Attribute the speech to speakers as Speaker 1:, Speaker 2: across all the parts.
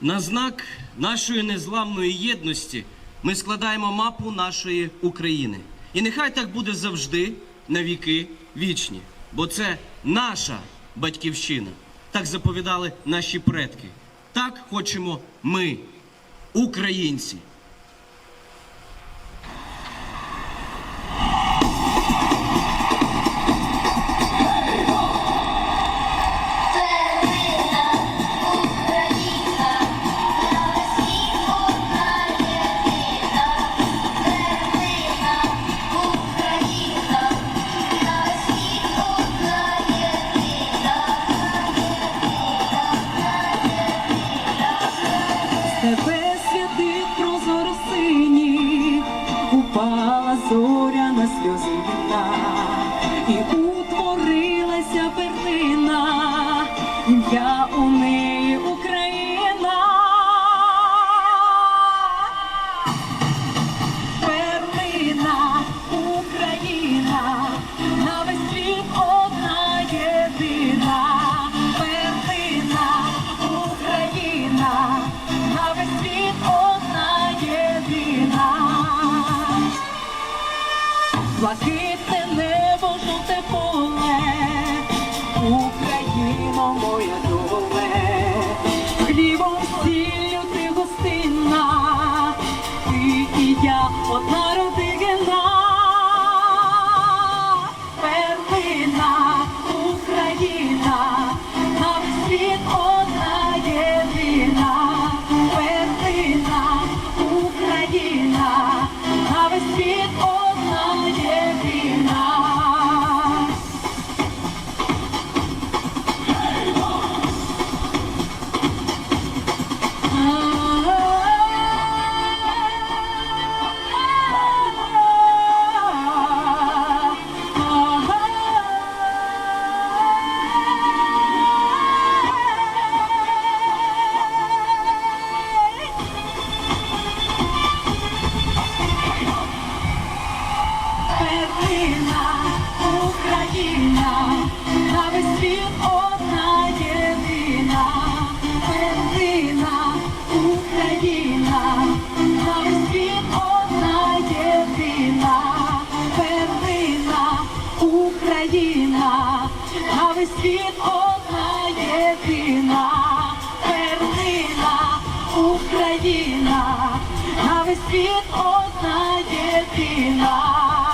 Speaker 1: На знак нашої незламної єдності ми складаємо мапу нашої України. І нехай так буде завжди, на віки вічні, бо це наша батьківщина. Так заповідали наші предки. Так хочемо ми, українці.
Speaker 2: На сльози вина і Блакитне небо, жовте поле, Україно моя доле, хлібом сіллю ти гостинна, ти і я одна родина. Весь світ єдина. Перлина, Україна, на весь світ єдина. Перлина, Україна, на весь світ одна єдина. Перлина, Україна, на весь світ одна єдина.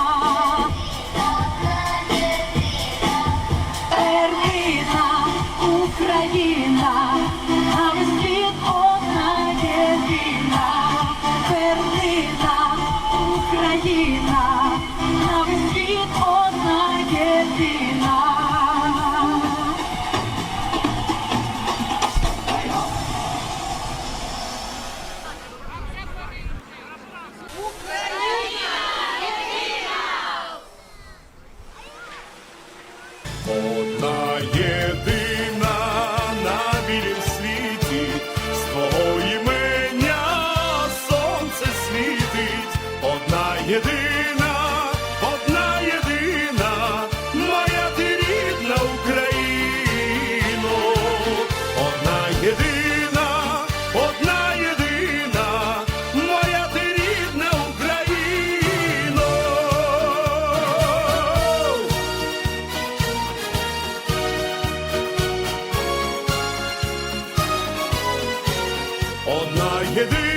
Speaker 2: Одна